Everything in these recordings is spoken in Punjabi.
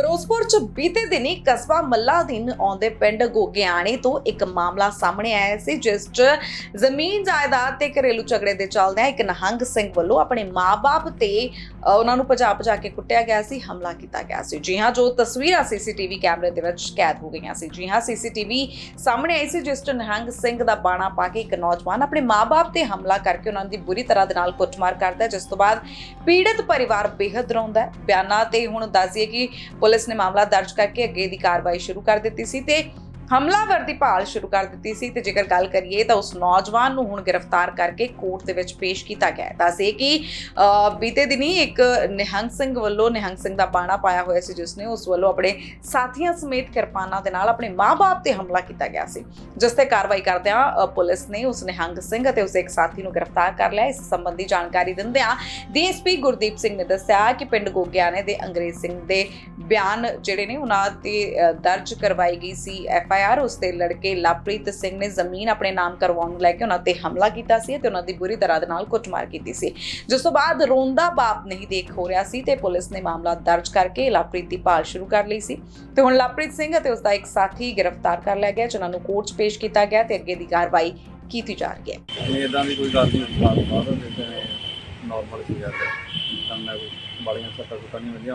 ਫਿਰੋਜ਼ਪੁਰ ਚ ਬੀਤੇ ਦਿਨੀ ਕਸਬਾ ਮੱਲਾ ਅਧੀਨ ਆਉਂਦੇ ਪਿੰਡ ਗੋਗਿਆਣੀ ਤੋਂ ਇੱਕ ਮਾਮਲਾ ਸਾਹਮਣੇ ਆਇਆ ਸੀ ਜਿਸ 'ਚ ਜ਼ਮੀਨ ਜਾਇਦਾਦ ਤੇ ਘਰੇਲੂ ਝਗੜੇ ਦੇ ਚੱਲਦਿਆਂ ਇੱਕ ਨਹੰਗ ਸਿੰਘ ਵੱਲੋਂ ਆਪਣੇ ਮਾਪੇ ਤੇ ਅ, ਉਹਨਾਂ ਨੂੰ ਭਜਾ ਭਜਾ ਕੇ ਕੁੱਟਿਆ ਗਿਆ ਸੀ ਹਮਲਾ ਕੀਤਾ ਗਿਆ ਸੀ। ਜੀ ਹਾਂ ਜੋ ਤਸਵੀਰਾਂ ਸੀਸੀਟੀਵੀ ਕੈਮਰੇ ਦੇ ਵਿੱਚ ਕੈਦ ਹੋ ਗਈਆਂ ਸੀ। ਜੀ ਹਾਂ ਸੀਸੀਟੀਵੀ ਸਾਹਮਣੇ ਆਈ ਸੀ ਜਿਸ 'ਚ ਨਿਹੰਗ ਸਿੰਘ ਦਾ ਬਾਣਾ ਪਾ ਕੇ ਇੱਕ ਨੌਜਵਾਨ ਆਪਣੇ ਮਾਪੇ ਤੇ ਹਮਲਾ ਕਰਕੇ ਉਹਨਾਂ ਦੀ ਬੁਰੀ ਤਰ੍ਹਾਂ ਦੇ ਨਾਲ ਕੁੱਟਮਾਰ ਕਰਦਾ ਹੈ ਜਿਸ ਤੋਂ ਬਾਅਦ ਪੀੜਤ ਪਰਿਵਾਰ ਬੇਹੱਦ ਰੋਂਦਾ ਹੈ। ਬਿਆਨਾਂ ਤੇ ਹੁਣ ਦੱਸੀਏ ਕਿ ਪੁਲਿਸ ਪੁਲਿਸ ਨੇ ਮਾਮਲਾ ਦਰਜ ਕਰਕੇ ਅੱਗੇ ਦੀ ਕਾਰਵਾਈ ਸ਼ੁਰੂ ਕਰ ਦਿੱਤੀ ਸੀ ਤੇ ਹਮਲਾਵਰ ਦੀ ਭਾਲ ਸ਼ੁਰੂ ਕਰ ਦਿੱਤੀ ਸੀ ਤੇ ਜੇਕਰ ਗੱਲ ਕਰੀਏ ਤਾਂ ਉਸ ਨੌਜਵਾਨ ਨੂੰ ਹੁਣ ਗ੍ਰਿਫਤਾਰ ਕਰਕੇ ਕੋਰਟ ਦੇ ਵਿੱਚ ਪੇਸ਼ ਕੀਤਾ ਗਿਆ ਹੈ। ਦੱਸੇ ਕਿ ਬੀਤੇ ਦਿਨੀ ਇੱਕ ਨਿਹੰਗ ਸਿੰਘ ਵੱਲੋਂ, ਨਿਹੰਗ ਸਿੰਘ ਦਾ ਬਾਣਾ ਪਾਇਆ ਹੋਇਆ ਸੀ ਜਿਸ ਨੇ ਉਸ ਵੱਲੋਂ ਆਪਣੇ ਸਾਥੀਆਂ ਸਮੇਤ ਕਿਰਪਾਨਾਂ ਦੇ ਨਾਲ ਆਪਣੇ ਮਾਪੇ ਤੇ ਹਮਲਾ ਕੀਤਾ ਗਿਆ ਸੀ। ਜਿਸ ਤੇ ਕਾਰਵਾਈ ਕਰਦਿਆਂ ਪੁਲਿਸ ਨੇ ਉਸ ਨਿਹੰਗ ਸਿੰਘ ਅਤੇ ਉਸ ਦੇ ਇੱਕ ਸਾਥੀ ਨੂੰ ਗ੍ਰਿਫਤਾਰ ਕਰ ਲਿਆ। ਇਸ ਸੰਬੰਧੀ ਜਾਣਕਾਰੀ ਦਿੰਦਿਆਂ ਡੀਐਸਪੀ ਗੁਰਦੀਪ ਸਿੰਘ ਨੇ ਦੱਸਿਆ ਕਿ ਪਿੰਡ ਗੋਗਿਆਣੇ ਦੇ ਅੰਗਰੇਜ਼ ਸਿੰਘ ਦੇ ਬਿਆਨ ਜਿਹੜੇ ਨੇ ਉਹਨਾਂ ਤੇ ਦਰਜ ਕਰਵਾਈ ਗਈ ਸੀ। ਐਫ ਆਈ ਆਰ ਉਸ ਦੇ ਲੜਕੇ ਲਵਪ੍ਰੀਤ ਸਿੰਘ ਨੇ ਜ਼ਮੀਨ ਆਪਣੇ ਨਾਮ ਕਰਵਾਉਣ ਲੈ ਕੇ ਉਹਨਾਂ ਤੇ ਹਮਲਾ ਕੀਤਾ ਸੀ ਤੇ ਉਹਨਾਂ ਦੀ ਬੁਰੀ ਤਰ੍ਹਾਂ ਦੇ ਨਾਲ ਕੁੱਟਮਾਰ ਕੀਤੀ ਸੀ। ਜਿਸ ਤੋਂ ਬਾਅਦ ਰੋਂਦਾ ਬਾਪ ਨਹੀਂ ਦੇਖ ਹੋ ਰਿਹਾ ਸੀ ਤੇ ਪੁਲਿਸ ਨੇ ਮਾਮਲਾ ਦਰਜ ਕਰਕੇ ਲਵਪ੍ਰੀਤ ਦੀ ਭਾਲ ਸ਼ੁਰੂ ਕਰ ਲਈ ਸੀ। ਤੇ ਹੁਣ ਲਵਪ੍ਰੀਤ ਸਿੰਘ ਅਤੇ ਉਸ ਦਾ ਇੱਕ ਸਾਥੀ ਗ੍ਰਿਫਤਾਰ ਕਰ ਲਿਆ ਗਿਆ ਜਿਨ੍ਹਾਂ ਨੂੰ ਕੋਰਟ 'ਚ ਪੇਸ਼ ਕੀਤਾ ਗਿਆ ਤੇ ਅੱਗੇ ਦੀ ਕਾਰਵਾਈ ਕੀਤੀ ਜਾ ਰਹੀ ਹੈ। ਨਹੀਂ ਇਦਾਂ ਦੀ ਕੋਈ ਗੱਲ ਨਹੀਂ ਬਾਤ ਬਾਤ ਜਿਵੇਂ ਨਾਰਮਲ ਸੀ ਯਾਰ ਤਾਂ ਮੈਂ ਕੋਈ ਬਾਲੀਆਂ ਸੱਟਾਂ ਸੁੱਟਾਂ ਨਹੀਂ ਪਰ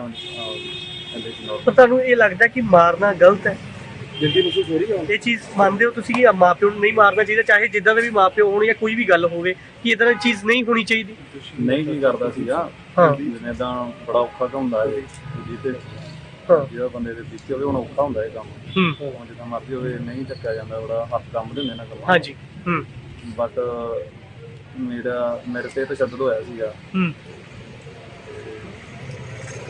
ਨਾਰਮਲ ਤੁਹਾਨੂੰ ਇਹ ਲੱਗਦਾ ਕਿ ਮਾਰਨਾ ਗਲਤ ਹੈ? ਜਲਦੀ ਮਹਿਸੂਸ ਹੋ ਰਹੀ ਹੈ ਇਹ ਚੀਜ਼ ਮੰਨਦੇ ਹੋ ਤੁਸੀਂ ਕਿ ਮਾਪਿਓ ਨੂੰ ਨਹੀਂ ਮਾਰਨਾ ਚਾਹੀਦਾ ਚਾਹੇ ਜਿੱਦਾਂ ਦੇ ਵੀ ਮਾਪਿਓ ਹੋਣ ਜਾਂ ਕੋਈ ਵੀ ਗੱਲ ਹੋਵੇ ਕਿ ਇਦਾਂ ਦੀ ਚੀਜ਼ ਨਹੀਂ ਹੋਣੀ ਚਾਹੀਦੀ? ਨਹੀਂ ਕੀ ਕਰਦਾ ਸੀਗਾ। ਹਾਂ। ਜਿਵੇਂ ਤਾਂ ਬੜਾ ਔਖਾ ਕੰਮ ਹੁੰਦਾ ਹੈ ਜਿੱਤੇ ਹਾਂ। ਜਿਹੜਾ ਬੰਦੇ ਦੇ ਵਿੱਚ ਹੋਵੇ ਹੁਣ ਔਖਾ ਹੁੰਦਾ ਇਹ ਕੰਮ। ਹੂੰ। ਹੁਣ ਜਿੱਦਾਂ ਮਰਜ਼ੀ ਹੋਵੇ ਨਹੀਂ ਚੱਕਿਆ ਜਾਂਦਾ ਬੜਾ ਹੱਥ ਕੰਮ ਦੇ ਹੁੰਦੇ ਨਾ ਕੰਮ ਹਾਂਜੀ ਹੂੰ। ਬਟ ਮੇਰਾ ਮੇਰੇ ਤੇ ਤਸ਼ੱਦਦ ਹੋਇਆ ਸੀਗਾ। ਹੂੰ।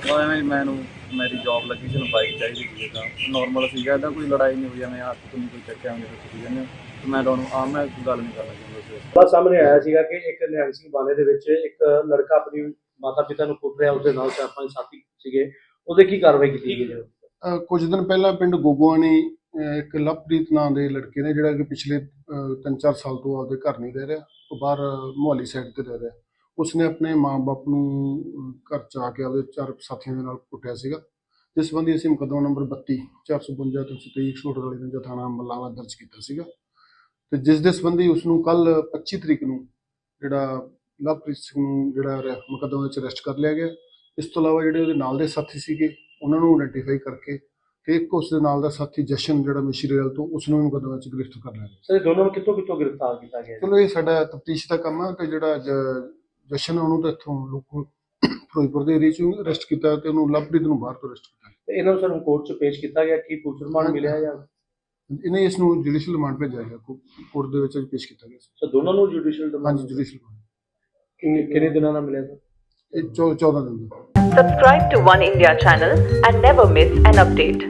ਉਹ ਐਵੇਂ ਮੈਨੂੰ ਮੇਰੀ ਜੌਬ ਲੱਗੀ ਸੀ ਨੂੰ ਬਾਈਕ ਚਾਹੀਦੀ ਸੀ ਤਾਂ ਨਾਰਮਲ ਸੀਗਾ ਇਹਦਾ ਕੋਈ ਲੜਾਈ ਨਹੀਂ ਹੋਈ ਐਵੇਂ ਹੱਥ ਤੋਂ ਨਹੀਂ ਕੋਈ ਚੱਕਿਆ ਹੁੰਦੇ ਤੁਸੀਂ ਕਹਿੰਦੇ ਹੋ। ਤੇ ਮੈਂ ਤੁਹਾਨੂੰ ਆ ਮੈਂ ਗੱਲ ਨਹੀਂ ਕਰਨਾ ਚਾਹੁੰਦਾ ਸੀ। ਬਸ ਸਾਹਮਣੇ ਆਇਆ ਸੀਗਾ ਕਿ ਇੱਕ ਨਿਹੰਗ ਸਿੰਘ ਬਾਣੇ ਦੇ ਵਿੱਚ ਇੱਕ ਲੜਕਾ ਆਪਣੀ ਮਾਤਾ ਪਿਤਾ ਨੂੰ ਕੁੱਟ ਰਿਹਾ ਉਸਦੇ ਨਾਲ ਚਾਰ ਪੰਜ ਸਾਥੀ ਸੀਗੇ ਉਹਦੇ ਕੀ ਕਾਰਵਾਈ ਕੀਤੀ ਗਈ ਕੁਝ ਦਿਨ ਪਹਿਲਾਂ ਪਿੰਡ ਗੋਗੋਆਣੀ ਇੱਕ ਲਵਪ੍ਰੀਤ ਨਾਂ ਦੇ ਲੜਕੇ ਨੇ ਜਿਹੜਾ ਕਿ ਪਿਛਲੇ 3-4 ਸਾਲ ਤੋਂ ਆਪਦੇ ਘਰ ਨਹੀਂ ਰਹਿ ਰਿਹਾ ਉਹ ਬਾਹਰ ਮੁਹੱਲੀ ਸਾਈਡ ਤੇ ਰਹਿ ਰਿਹਾ ਉਸਨੇ ਆਪਣੇ ਮਾਂ-ਬਾਪ ਨੂੰ ਘਰ ਚ ਆ ਕੇ ਆਪਦੇ ਚਾਰ ਸਾਥੀਆਂ ਦੇ ਨਾਲ ਕੁੱਟਿਆ ਸੀਗਾ। ਜਿਸ ਸੰਬੰਧੀ ਅਸੀਂ ਮੁਕੱਦਮਾ ਨੰਬਰ 32 452 323 ਛੋਟ ਵਾਲੇ ਦਿਨ ਥਾਣਾ ਮੱਲਾਵਾ ਦਰਜ ਕੀਤਾ ਸੀਗਾ। ਤੇ ਜਿਸ ਦੇ ਸੰਬੰਧੀ ਉਸ ਨੂੰ ਕੱਲ 25 ਤਰੀਕ ਨੂੰ ਜਿਹੜਾ ਲਵਪ੍ਰੀਤ ਸਿੰਘ ਨੂੰ ਜਿਹੜਾ ਮੁਕੱਦਮੇ ਵਿੱਚ ਅਰੈਸਟ ਕਰ ਲਿਆ ਗਿਆ। ਇਸ ਤੋਂ ਇਲਾਵਾ ਜਿਹੜੇ ਉਹਦੇ ਨਾਲ ਦੇ ਸਾਥੀ ਸੀਗੇ ਉਹਨਾਂ ਨੂੰ ਆਇਡੈਂਟੀਫਾਈ ਕਰਕੇ ਤੇ ਇੱਕ ਉਸ ਦੇ ਨਾਲ ਦਾ ਸਾਥੀ ਜਸ਼ਨ ਜਿਹੜਾ ਮਿਸ਼ਰੀਵਾਲ ਤੋਂ ਉਸ ਨੂੰ ਵੀ ਮੁਕੱਦਮੇ ਵਿੱਚ ਗ੍ਰਿਫਤਾਰ ਕਰ ਲਿਆ ਗਿਆ। ਸਰ ਦੋਨੋਂ ਨੂੰ ਕਿੱਥੋਂ ਕਿੱਥੋਂ ਗ੍ਰਿਫਤਾਰ ਕੀਤਾ ਗਿਆ? ਚਲੋ ਇਹ ਸਾਡਾ ਤਫਤੀਸ਼ ਦਾ ਕੰਮ ਹੈ ਤੇ ਜਿਹੜਾ ਜਸ਼ਨ ਆ ਉਹਨੂੰ ਤਾਂ ਇੱਥੋਂ ਲੋਕਲ ਫਿਰੋਜ਼ਪੁਰ ਦੇ ਏਰੀਏ ਚੋਂ ਅਰੈਸਟ ਕੀਤਾ ਤੇ ਉਹਨੂੰ ਲਵਪ੍ਰੀਤ ਨੂੰ ਬਾਹਰ ਤੋਂ ਅਰੈਸਟ ਕੀਤਾ ਤੇ ਇਹਨਾਂ ਨੂੰ ਸਰ ਕੋਰਟ 'ਚ ਪੇਸ਼ ਕੀਤਾ ਗਿਆ ਕੀ ਪੁਲਿਸ ਰਿਮਾਂਡ ਮਿਲਿਆ ਜਾਂ ਇਹਨੇ ਇਸ ਨੂੰ ਜੁਡੀਸ਼ੀਅਲ ਰਿਮਾਂਡ ਭੇਜਿਆ ਗਿਆ ਕੋਰਟ ਦੇ ਵਿੱਚ ਪੇਸ਼ ਕੀਤਾ ਗਿਆ। ਸਰ ਦੋਨਾਂ ਨੂੰ ਜੁਡੀਸ਼ੀਅਲ ਰਿਮਾਂਡ ਹਾਂਜੀ ਜੁਡੀਸ਼ੀਅਲ ਰਿਮਾਂਡ ਕਿੰਨੇ ਕਿੰਨੇ ਦਿਨਾਂ ਦਾ ਮਿਲਿਆ ਸਰ ਇਹ 14 ਦਿਨ ਦਾ Subscribe to One India channel and never miss an update.